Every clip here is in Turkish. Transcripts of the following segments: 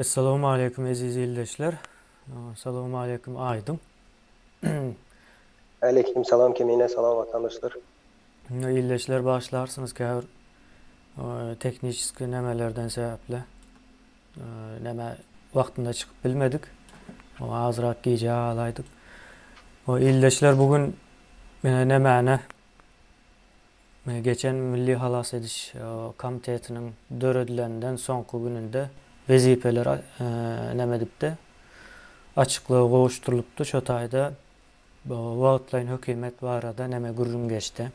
Esselamu Aleyküm aziz ildeşler. Esselamu Aleyküm aydım. Aleyküm salam kemiğine salam vatandaşlar. İldeşler başlarsınız ki her e, teknik nemelerden sebeple e, neme vaktinde çıkıp bilmedik. O azrak giyeceği alaydık. O ildeşler bugün yine nemene e, geçen Milli Halas Ediş Komitetinin dörödülerinden son gününde vezifeler e, nemedipti. Açıklığı kavuşturuluptu. Şu tayda Vaatlayın hükümet var arada neme gurrum geçti.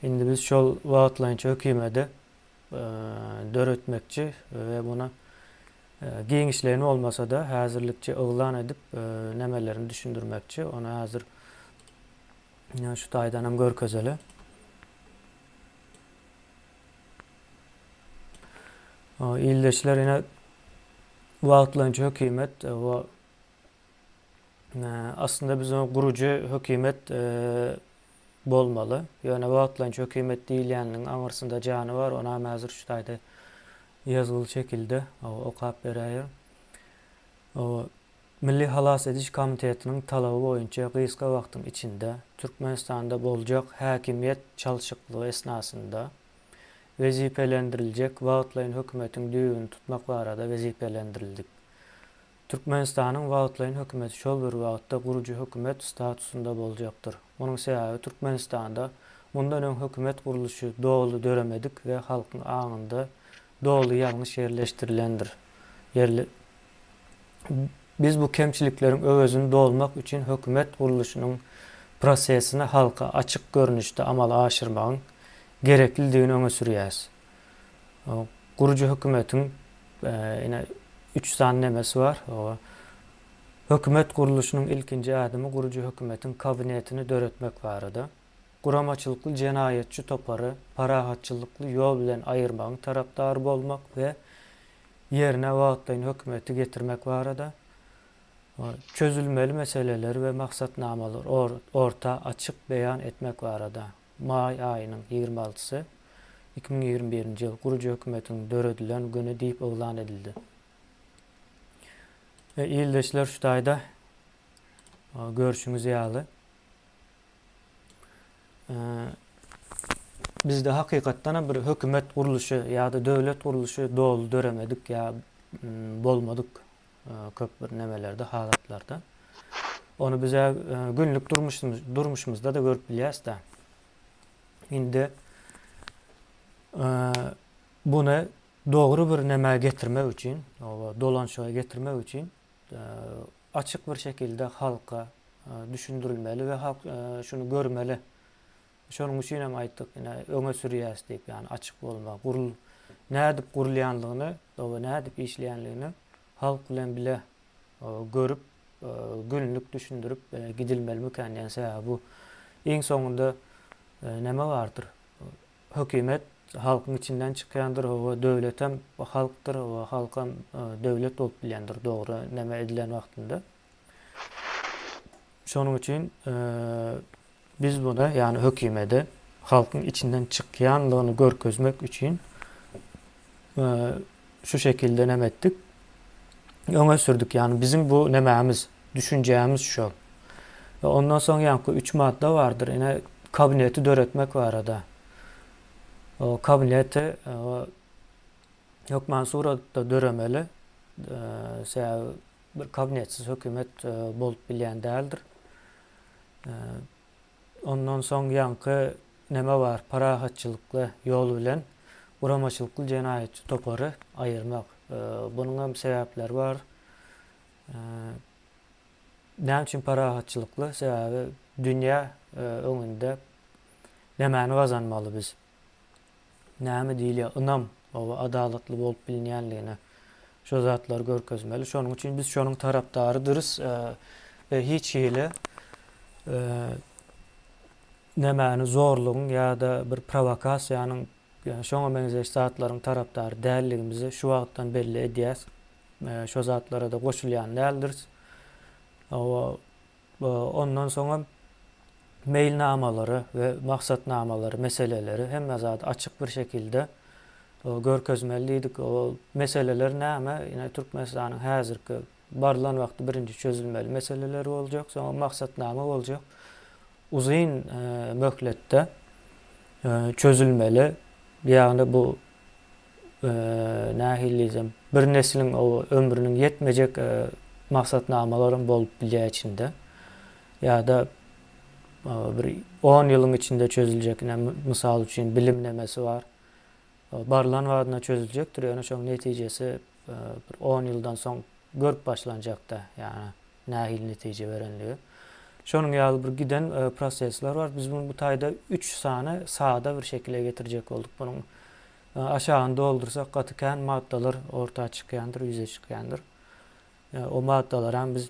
Şimdi biz şol vaatlayınca hükümeti e, dörötmekçi ve buna e, giyinişlerini olmasa da hazırlıkçı ıglan edip e, nemelerini düşündürmekçi. Ona hazır şu taydan hem görkezeli. O ildeşler yine vaatlayınca hükümet e, o e, aslında bizim o kurucu hükümet e, bolmalı. Yani vaatlayınca hükümet değil yani anırsında canı var. Ona hem hazır şu tayda yazılı şekilde o, okap berayır. O Milli Halas Ediş Komitetinin talabı boyunca kıyıska vaktin içinde Türkmenistan'da bolacak hakimiyet çalışıklığı esnasında vazifəlendirilecek vaatlayın hükümetin düğünü tutmak var arada vazifelendirildik. Türkmenistan'ın vaatlayın hükümeti şol bir vaatta kurucu hükümet statusunda bolacaktır. Onun sebebi Türkmenistan'da bundan ön hükümet kuruluşu doğulu döremedik ve halkın ağında doğulu yanlış yerleştirilendir. Yerli... Biz bu kemçiliklerin övezini dolmak için hükümet kuruluşunun prosesini halka açık görünüşte amala aşırmağın gerekliliğini öne sürüyoruz. O Kurucu hükümetin e, yine üç tane nemesi var. O, hükümet kuruluşunun ilkinci adımı kurucu hükümetin kabinetini döretmek vardı. Kuramaçılıklı cenayetçi toparı, parahatçılıklı yol bilen ayırmanın taraftarı olmak ve yerine vaatlayın hükümeti getirmek vardı. O, Çözülmeli meseleleri ve maksatnamaları or, orta açık beyan etmek vardı. May ayının 26'sı 2021 yıl kurucu hükümetin dörödülen günü deyip ilan edildi. Ve ildeşler şu tayda e, görüşünüz yağlı. Ee, bizde hakikaten bir hükümet kuruluşu ya da devlet kuruluşu doğru döremedik ya m, bolmadık e, nemelerde, halatlarda. Onu bize e, günlük durmuşumuz, durmuşumuzda da görüp biliyoruz da. Şimdi e, bunu doğru bir neme getirme için, dolanışa getirme için e, açık bir şekilde halka e, düşündürülmeli ve halk şunu görmeli. Şunun için hem ayttık yine öňe sürýäs deyip yani açık olma, kurul ne edip kurulayanlığını, ne edip işleyenliğini halk bilen bile görüp günlük düşündürüp gidilmeli mükemmel sebebi bu. En sonunda neme vardır? Hükümet halkın içinden çıkayandır, o devlet halktır, o halk hem devlet olup bilendir doğru neme edilen vaktinde. Şunun için e, biz buna yani hükümete halkın içinden çıkayanlığını görkezmek için e, şu şekilde nemettik. Öne sürdük yani bizim bu nememiz, düşüneceğimiz şu. Ondan sonra yankı üç madde vardır. Yine kabineti döretmek var arada. O kabineti o, yok Mansura da döremeli. E, şey, bir kabinetsiz hükümet e, bolup bilen değildir. E, ondan sonra yankı neme var? Parahatçılıklı yol bilen uramaçılıklı cenayetçi toparı ayırmak. E, bunun hem sebepler var. E, ne için parahatçılıklı? Sebebi dünya e, önünde nemeni kazanmalı biz. Näme diýilýär? Inam, o adalatly bolup bilinýänligine şu zatlar görkezmeli. Şonuň üçin biz şonuň tarapdarydyryz. E, ve hiç hile e, nemeni zorluğun ya da bir provokasiýanyň yani şoňa benzer zatlaryň tarapdary dälligimizi şu wagtdan belli edýäs. E, şu zatlara da goşulýan däldirz. O, o ondan sonra mailnamaları ve maksatnamaları, meseleleri hem zat açık bir şekilde o görkezmeliydik. O meseleler näme? Ýine Türkmenistanyň häzirki barlan wagty birinji çözülmeli meseleleri boljak, soňra maksatnama boljak. Uzyn e, möhletde e, çözülmeli. Ýagny bu e, nähillizem bir neslin o ömrüniň yetmejek e, maksatnamalarym bolup bilýär içinde. ýa-da e, bir 10 ýylyň içinde çözüljek, näme mysal üçin bilim nemesi bar. E, Barlan wadyna çözüljekdir. Ýöne şoň netijesi e, bir 10 ýyldan soň görüp başlanjakda, ýani nähil netije berenligi. Şonuň ýaly bir giden e, prosesler bar. Biz bunu bu taýda 3 sany saada bir şekilde getirjek bolduk. Bunun e, aşağını doldursak gatykan maddalar ortaya çykýandyr, ýüze çykýandyr. E, O maddalar hem biz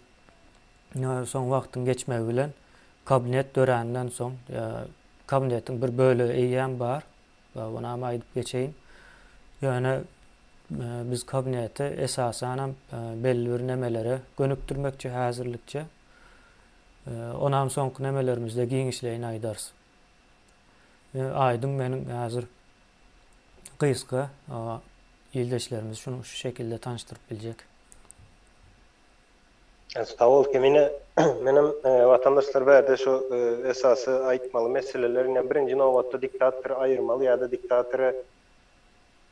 e, soň wagtyň geçmegi bilen kabinet döräninden soň kabinetiň bir bölegi eýýän bar. Buna ama aýdyp geçeýin. Ýöne e, biz kabineti esasen hem belli bir nemelere gönükdirmekçi, häzirlikçi e, onam soňky nemelerimizde giňişleýini aýdars. E, aýdym meniň häzir gysga ýyldaşlarymyz şunu şu şekilde tanıştyryp biljek. Sağ ol Kemine. Benim e, vatandaşlar berde şu e, esası aytmalı meseleler ine birinci nowatda diktatörü ayırmalı ya da diktatörü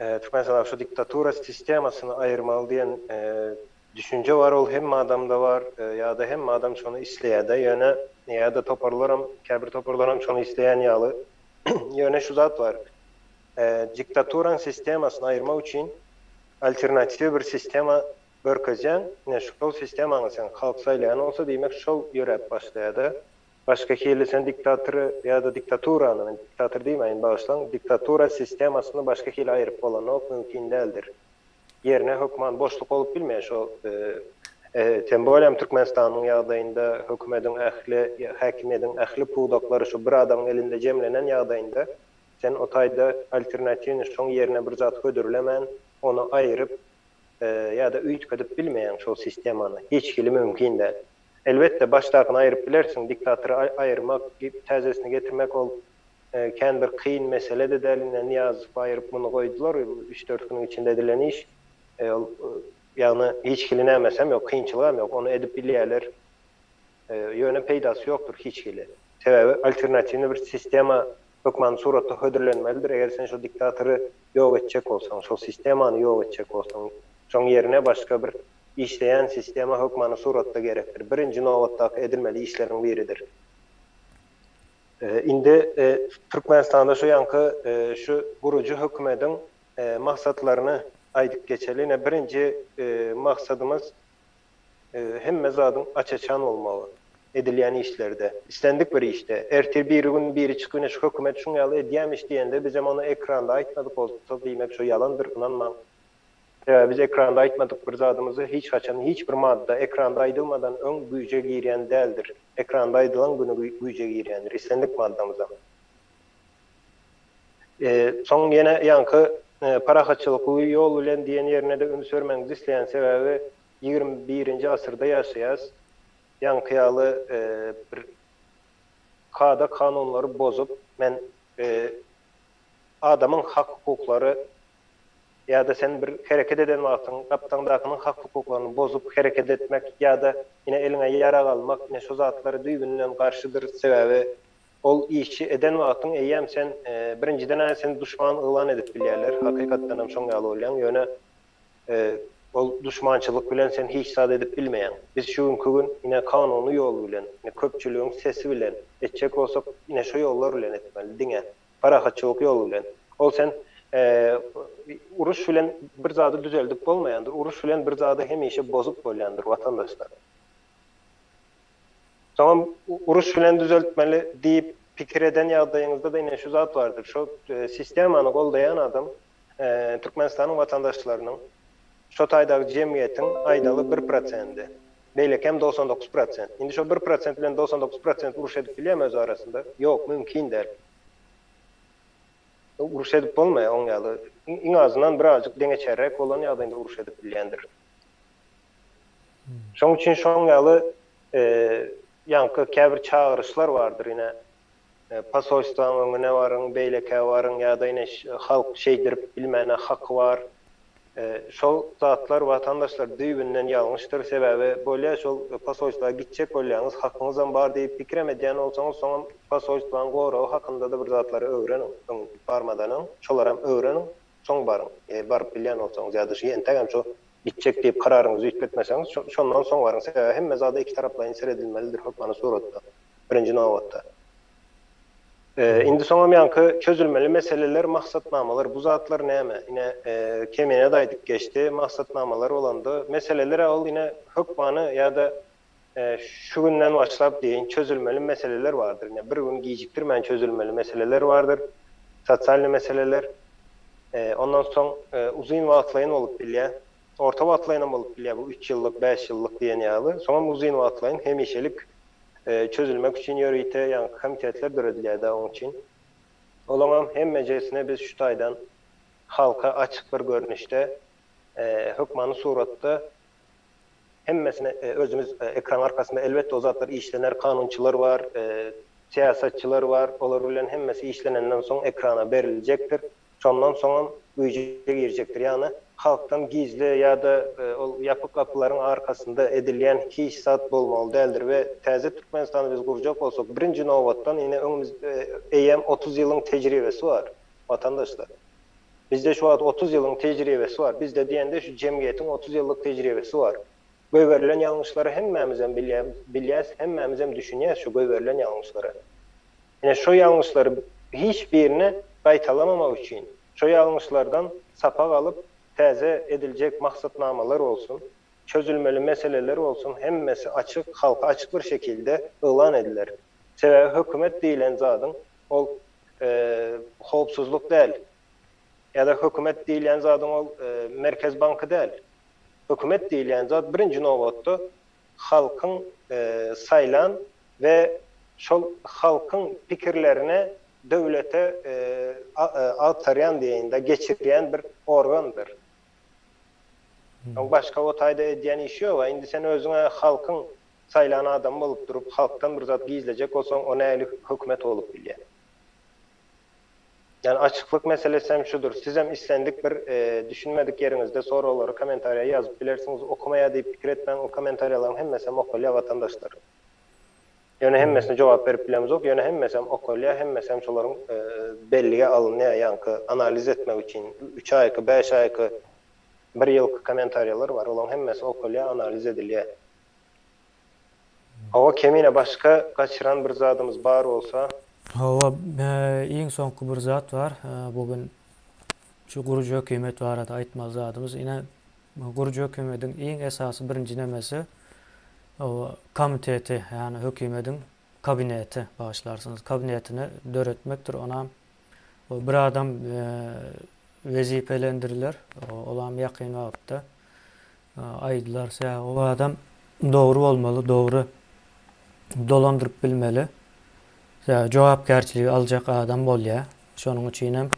e, Türkmenistan şu diktatura sistemasyny ayırmalı diyen düşünce var ol hem adamda var ya da hem adam şonu isleýär ýöne ya da toparlarım käbir toparlarım şonu isleýän ýaly ýöne şu zat var. E, diktaturan sistemasyny ayırmak üçin alternatif bir sistema börkezän, ne şol halk saýlayan olsa diýmek şol ýörep başlaýady. Hili sen diktatory ya da diktaturany, diktator diýmeýin başlan, diktatura sistemasyny başka hili aýryp bolanok mümkin däldir. Yerine hökman boşluk bolup bilmeýär şol e, e, tembolem Türkmenistanyň ýagdaýynda hökümetiň ähli, häkimetiň ähli pudaklary şu bir adamyň elinde jemlenen ýagdaýynda sen o taýda alternativni şoň yerine bir zat gödürlemän, onu aýryp ya da üýt edip bilmeýän şol sistemany hiç kili mümkin däl. Elbette başdakyny aýryp bilersiň, diktatory ay- aýyrmak, täzesini getirmek ol e, kän bir kyn mesele de dälinden ýazyp aýryp muny goýdular. 3-4 güniň içinde edilen iş. E, e, ýagny hiç kili nämesem ýok, kynçylygam ýok, onu edip bilýärler. E, ýöne peýdasy ýokdur hiç kili. Sebäbi alternativni bir sistema hökman suratda hödürlenmelidir. Eger sen şu diktatory ýok etjek bolsaň, şu sistemany ýok etjek bolsaň, şoň yerine başga bir işleyen sistema hukmanı suratda gerektir. Birinci nowatdaky edilmeli işlerin biridir. E, indi e, Türkmenistanda şu yankı e, şu gurucu hükümetin e, maksatlarını aydık geçeli. Ne birinci e, maksadımız e, hem mezadın açaçan olmalı edilýän işlerde. İstendik bir işte. Ertir bir gün biri çıkıyna şu hükümet şunu yalı edýämiş diýende biz hem onu ekranda aýtmadyk bolsa diýmek şu yalandır. Inanmam. Ya biz ekranda aytmadık bir zadımızı hiç kaçan hiçbir madde ekranda aydılmadan ön güýje girýän däldir. Ekranda aydylan günü gü- güýje girýändir. İstendik maddamıza. E, son yine yankı e, parahatçılık yol bilen diyen yerine de ünü sörmeňizi isleýän sebebi 21-nji asyrda ýaşaýas. Yankıyalı e, bir kada kanunları bozup men e, adamın hak hukukları ya da sen bir hareket eden wagtyň gaptaňdakynyň hak hukuklaryny bozup hareket etmek ya da yine eline yara almak yine şu zatlary düýbünden garşydyr sebebi. Ol işi eden wagtyň eýem sen e, birinciden sen düşman ılan edip bilýärler hakykatdan hem şoň ýaly bolýan ýöne e, ol düşmançylyk bilen sen hiç sad edip bilmeýän biz şu günkü gün yine kanuny ýol bilen yine köpçüligiň sesi bilen etjek bolsak yine şu ýollar bilen etmeli diňe parahatçylyk ýol bilen. Ol sen e, uruş bilen bir zady düzeldip bolmaýandyr. Uruş bilen bir zady hemişe bozup bolýandyr watandaşlar. Tamam uruş bilen düzeltmeli diýip pikir eden ýagdaýyňyzda da ine şu zat bardyr. Şu e, sistemany goldaýan adam e, Türkmenistanyň watandaşlarynyň şu taýdaky jemgyýetiň aýdaly 1%. Beýlekem 99%. Indi şu 1% bilen 99% uruş edip bilýärmi öz arasında? Ýok, mümkin däl. Uruş edip bolmaýar oň ýaly. Iň azyndan birazjyk deňe çerek bolan ýagdaýynda uruş edip bilýändir. Şoň üçin şoň ýaly e, ýankı käbir çağırışlar bardyr ine. pasoçtan öňüne barın, beýleke barın ýa-da ine halk şeýdirip bilmäne haky bar. E, şol zatlar vatandaşlar düýbünden ýalňyşdyr sebäbi bolýa şol pasoçlara gitjek bolýaňyz hakyňyzam bar diýip pikir edýän bolsaňyz soňam pasoçlaryň goragy hakynda da bir zatlary öwrenin, öň barmadanyň, şolar hem öwrenin, soň barın. E, baryp bilýän bolsaňyz ýa-da şu entegem şu gitjek diýip kararyňyzy ýetmetmeseňiz, şo- şondan soň barın. Sebäbi hemme zada iki tarapla seredilmelidir hukmany suratda. Birinji nowatda. Ee, indi soňam ýanky çözülmeli meseleler, maksatnamalar. Bu zatlar näme? Ine e, kemine daýdyp geçdi. Maksatnamalar olandy. Meseleler ol ine hukmany ýa-da e, şu günden başlap diýin çözülmeli meseleler vardır. Ine bir gün gijikdirmän çözülmeli meseleler vardır. Sosial meseleler. E, ondan soň e, uzun wagtlaýyn bolup bilýär. Orta wagtlaýyn bolup bilýär. Bu 3 ýyllyk, 5 ýyllyk diýen ýaly. Soňam uzun wagtlaýyn hemişelik e, çözülmek için yörüyte yani komitetler döredilýär da onun için. Olamam hem meclisine biz şu taydan halka açık bir görünüşte e, hükmanı suratda hemmesine e, özümüz e, ekran arkasında elbette o zatlar işlener kanunçular var, e, siyasetçiler var. Olar bilen hemmesi işlenenden soň ekrana berilecektir. Şondan soň güýje girecektir. Yani halktan gizli ya da e, o yapık kapıların arkasında edilýän hiç sat bolmaly däldir ve täze Türkmenistan'ı biz gurjak bolsak birinji nowatdan ine öňümizde eýem 30 ýylyň tejribesi var vatandaşlar. Bizde şu an 30 yılın tecrübesi var. Bizde diyende şu cemiyetin 30 yıllık tecrübesi var. Göy verilen yanlışları hemmemizden bilyäs, hemmemizden düşünýäs şu göy verilen yanlışları. Yine şu yanlışları hiçbirini qaytalamamak için, şu yanlışlardan sapak alıp täze edilecek maksatnamalar olsun, çözülmeli meseleler olsun, hemmesi açık, halka açık bir şekilde ilan edilir. Sebäbi hökümet diýilen zadın ol e, hopsuzluk değil, ya da hökümet diýilen zadın ol e, Merkez Bankı değil. Hökümet diýilen zat birinji nowatda halkyň e, saylan ve şol halkyň pikirlerine döwlete e, a- e, altaryan diýende geçirýän bir organdır. Başka o tayda edýän işi ýok. Indi sen özüňe halkyň saylan adam bolup durup halktan bir zat gizlejek bolsaň o näli hökümet bolup bilýär. Yani açıklık meselesi hem şudur. Siz hem istendik bir e, düşünmedik yerinizde soruları komentarya yazıp bilersiniz okumaya deyip fikir etmen o komentaryaların hem mesela okulya vatandaşlar. Yani hem mesela cevap verip bilemiz yok. Yani hem mesela okulya hem mesela şoların e, belliye alınaya yankı analiz etmek için 3 ayki, 5 ayki, 1 yılki komentaryalar var. Olan hem mesela okulya analiz ediliyor. Hava kemine başka kaçıran bir zadımız bar olsa Hawa iň soňky bir zat var. E, Bugün şu gurucu hökümet barada aýtmal zatymyz. Ine gurucu hökümetiň iň esasy birinji nemesi o komiteti, yani hökümetin kabineti bağışlarsınız. Kabinetini döretmektir. Ona o bir adam e, vezipelendiriler. O, olam yakın wagtda e, aýdylar, "Sä, o adam dogry bolmaly, dogry dolandırıp bilmeli. Ya jogapkärçiligi aljak adam bolýa. Şonuň üçin hem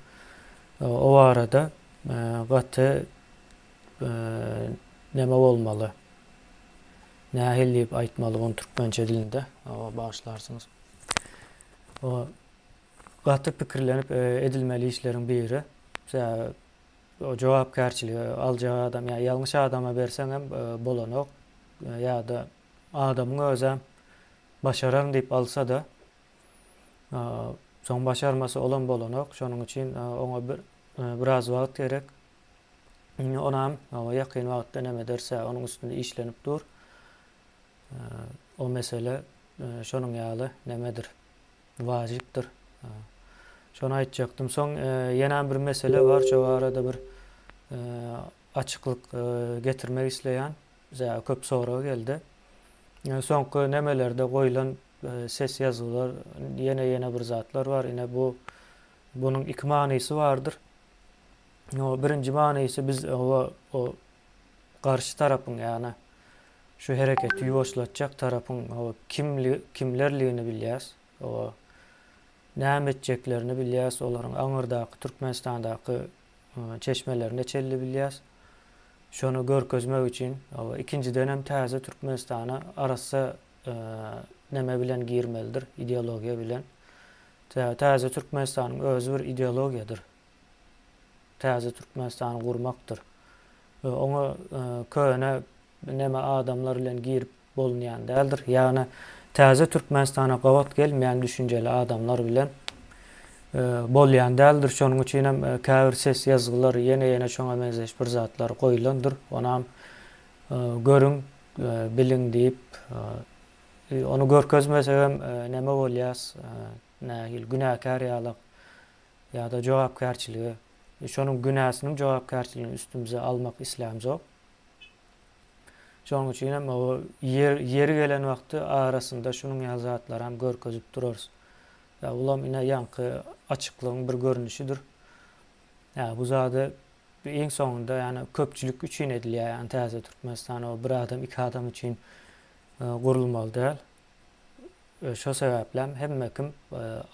e, o arada e, gaty e, neme bolmaly. Nähil diýip aýtmaly onu türkmençe dilinde. O bağışlarsınız. O gaty pikirlenip e, edilmeli işlerin biri. Ya o jogapkärçiligi aljak adam ya ýalňyş adama berseň hem e, bolanok e, ýa-da adamyň özü başaran diýip alsa da e, soň başarmasy olan bolanok. Şonuň üçin e, oňa bir e, biraz wagt gerek. Ine Onam o ýakyn wagtda näme derse onuň üstünde işlenip dur. E, O mesele e, şonuň ýaly nemedir? Wajypdyr. E, Şonu aýtjakdym. Soň e, ýene bir mesele bar. Şu arada bir e, açyklyk e, getirmek isleýän za köp soraw geldi. E, Soňky nemelerde goýulan e, ses ýazylar, ýene ýene bir zatlar var. Ine bu bunun iki manysy bardyr. O birinji manysy biz o garşy tarapyň ýani şu hereketi ýuwaşlatjak tarapyň o kimli kimlerligini bilýäs. Näme etjeklerini bilýäs, olaryň aňyrdaky Türkmenistandaky e, çeşmelerini çelli bilýäs. Şonu görkezmek üçin o ikinjiden hem täze Türkmenistana arasa e, neme bilen girmelidir, ideologiýa bilen. Tä- Täze Türkmenistanyň özü bir ideologiýadyr. Täze Türkmenistany gurmakdyr. Ve Oňa e, köne näme adamlar bilen girip bolmaýan däldir. Ýagny täze Türkmenistana gawat gelmeýän düşünjeli adamlar bilen e, bolýan däldir. Şonuň üçin hem e, käbir ses ýazgylary ýene-ýene şoňa benzeş bir zatlar goýulandyr. Onam e, görüň, e, biliň diýip e, onu görkezmesem e, näme bolýas, e, nähil günäkär ýalyk ýa-da jogapkärçiligi. E, Şonuň günäsiniň jogapkärçiligini üstümize almak islam zor. Şonuň üçin hem o yer, yeri gelen wagty arasynda şunuň ýazatlary hem görkezip durarys. Ya ulam ine yankı açıklığın bir görünüşüdür. Ya bu zada en sonunda yani köpçülük üçün ediliyor yani Täze Türkmenistan o bir adam iki adam için kurulmalı değil. E, şu sebeple hemme kim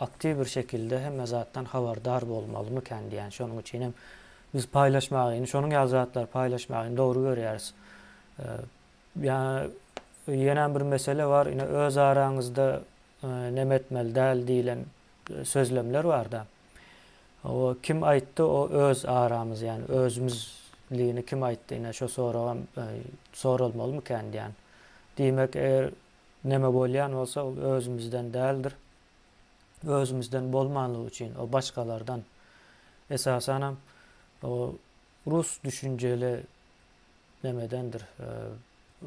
aktif bir şekilde hemme zattan haberdar bolmalı mı kendi yani şonun için hem biz paylaşmagyny, şonun ýazatlar paylaşmagyny doğru görýäris. Yani ýene bir mesele var, ine öz araňyzda e, nemetmel däl diýilen e, sözlemler var da. O kim aýtdy o öz aramız yani özümizliğini kim aýtdy ine şo soragan e, sorulmaly mı kendi yani. Diýmek eger neme bolýan bolsa ol özümizden däldir. Özümizden bolmanlygy üçin o başgalardan esasen o Rus düşünceli nemedendir. E,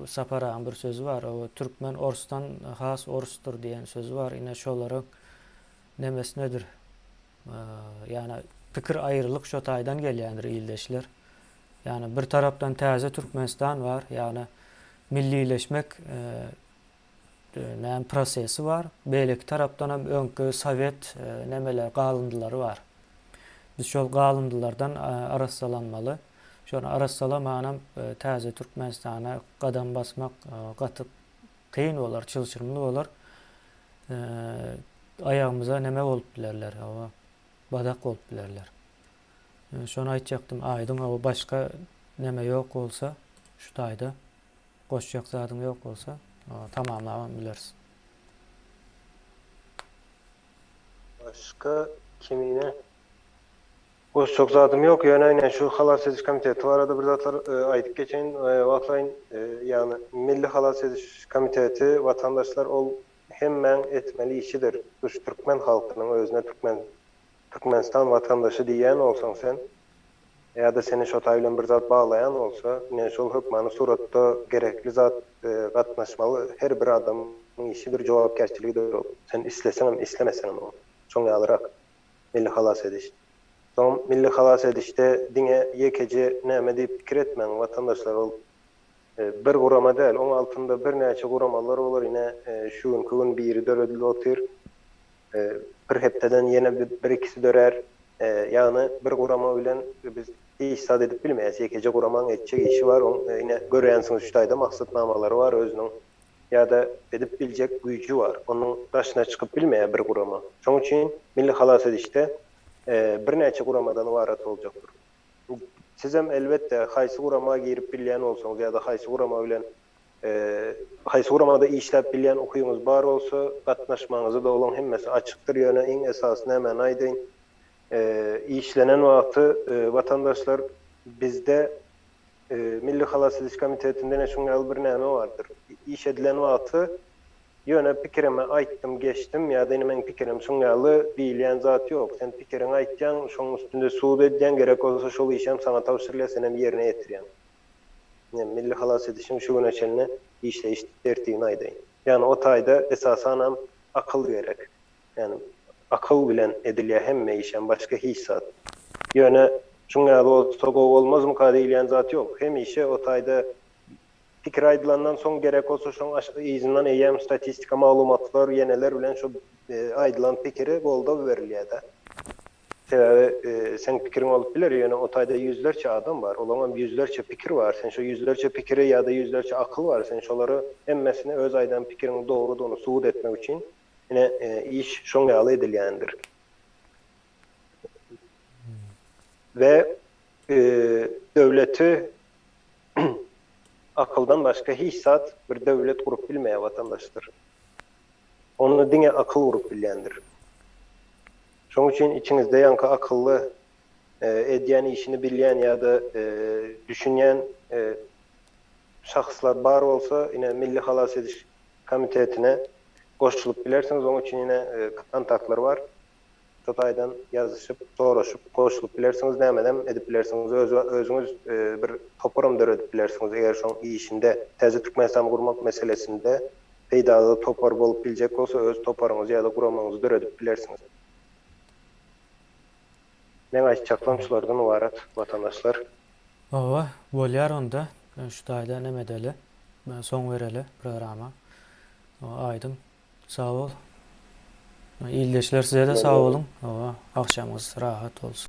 Saparaň bir sözü var. O Türkmen Orstan has Orstur diýen sözü var. Ine şolary nemes nedir? Ee, yani pikir ayrılık şu taydan gelýändir ildeşler. Yani bir tarapdan täze Türkmenistan var. Yani millileşmek e, näme prosesi var. Beýleki tarapdan hem öňkü Sowet e, nemeler galındylary var. Biz şol galındylardan e, arassalanmaly. Şonu arassalamaňam e, täze Türkmenistana gadam basmak e, gatyp kıyın bolar, çılçırmly bolar. E, ayağımıza neme bolup bilerler. Hava badak bolup bilerler. E, şonu aýtjakdym, aýdym, hava başka neme ýok bolsa, şu taýda goşjak zadyň ýok bolsa, tamamlaman bilersin. Başka kimine? O çok zatım yok. Yani aynen şu halas ediş komiteti var. Arada bir zatlar e, aydık geçen e, vaklayın e, yani Milli Halas Ediş Komiteti vatandaşlar ol hemen etmeli işidir. Düş Türkmen halkının özüne Türkmen Türkmenistan vatandaşı diyen olsan sen ya da seni şu taylan bir zat bağlayan olsa yine şol hükmanı suratda gerekli zat e, katnaşmalı her bir adamın işidir cevapkerçiliğidir o. Sen istesen hem istemesen hem o. Çoğun alarak Milli Halas Ediş. Son milli halas edişte dine yekeci näme diýip pikir etmeň vatandaşlar ol e, bir gurama däl, oň altında bir näçe guramalar bolar ine e, şu gün kugün biri döredil otyr. E, bir hepdeden ýene bir, bir ikisi dörer. E, ýagny bir gurama bilen biz işsad edip bilmeýäs. Yekece guramaň etjek işi var. Oň e, ine görýänsiňiz şu taýda maksatnamalary var özüniň ýa-da edip biljek güýji var. Onuň başyna çykyp bilmeýär bir gurama. Şoň üçin milli halas edişte bir näçe guramadan ibaret boljakdyr. Siz hem elbette haýsy gurama girip bilýän bolsaňyz ýa-da haýsy gurama bilen e, haýsy guramada işläp bilýän okuýuňyz bar bolsa, gatnaşmaňyzy da olan hemmesi açykdyr. Ýöne iň esas näme aýdyn? E, işlenen wagty e, vatandaşlar bizde e, Milli Halas Ediş Komitetinden şuňa bir näme bardyr. İş edilen wagty Ýöne pikirime aýtdym, geçdim ýa da men pikirim şuňaly diýilýän zat ýok. Sen pikirini aýtjan, şoň üstünde suwd edýän gerek bolsa şol işem sana tawsirle senem ýerine ýetirýän. Yani milli halas edişim şu güne çeline işleyiş tertibini aýdyn. Yani o taýda esasan hem akıl gerek. Yani akıl bilen edilýär hemme işem başka hiç zat. Ýöne şuňa bolsa go bolmaz mı diýilýän zat ýok. Hem işe o taýda pikir aýdylandan soň gerek bolsa şoň izinden eýem statistika maglumatlar ýeneler bilen şu e, aýdylan pikiri golda berilýär da. Sebebi e, sen pikirin olup biler ýöne o taýda yüzlerçe adam var. Olaňam yüzlerçe pikir var. Sen şu yüzlerçe pikiri ýa-da yüzlerçe akıl var. Sen şolary hemmesini öz aýdan pikirini dogrudygyny suwd etmek üçin ine e, iş şoň ýaly edilýändir. Ve e, döwleti akıldan başka hiç zat bir devlet kurup bilmeyen vatandaştır. Onu dine akıl kurup bilyendir. Şoň üçin içiňizde ýanky akylly, e, edýän işini bilýän ýa-da e, düşünýän e, şahslar bar bolsa, ine Milli Halas ediş komitetine goşulup bilersiňiz. Oň üçin ine e, kontaktlar bar. Taýdan ýazyşyp, soraşyp, goşulup bilersiňiz, näme edip bilersiňiz. Öz, özüňiz e, bir toparam döredip bilersiňiz. Eger şoň işinde täze Türkmenistan gurmak meselesinde peýdaly topar bolup biljek bolsa, öz toparyňyzy ýa-da guramaňyzy döredip bilersiňiz. Men aýtjaklarym şulardan ibaret vatandaşlar. Ova, bolýar onda. Şu taýda näme edeli? Ben soň bereli programa. Aýdym. Sag bol. İyileşler size de sağ olun. Akşamınız rahat olsun.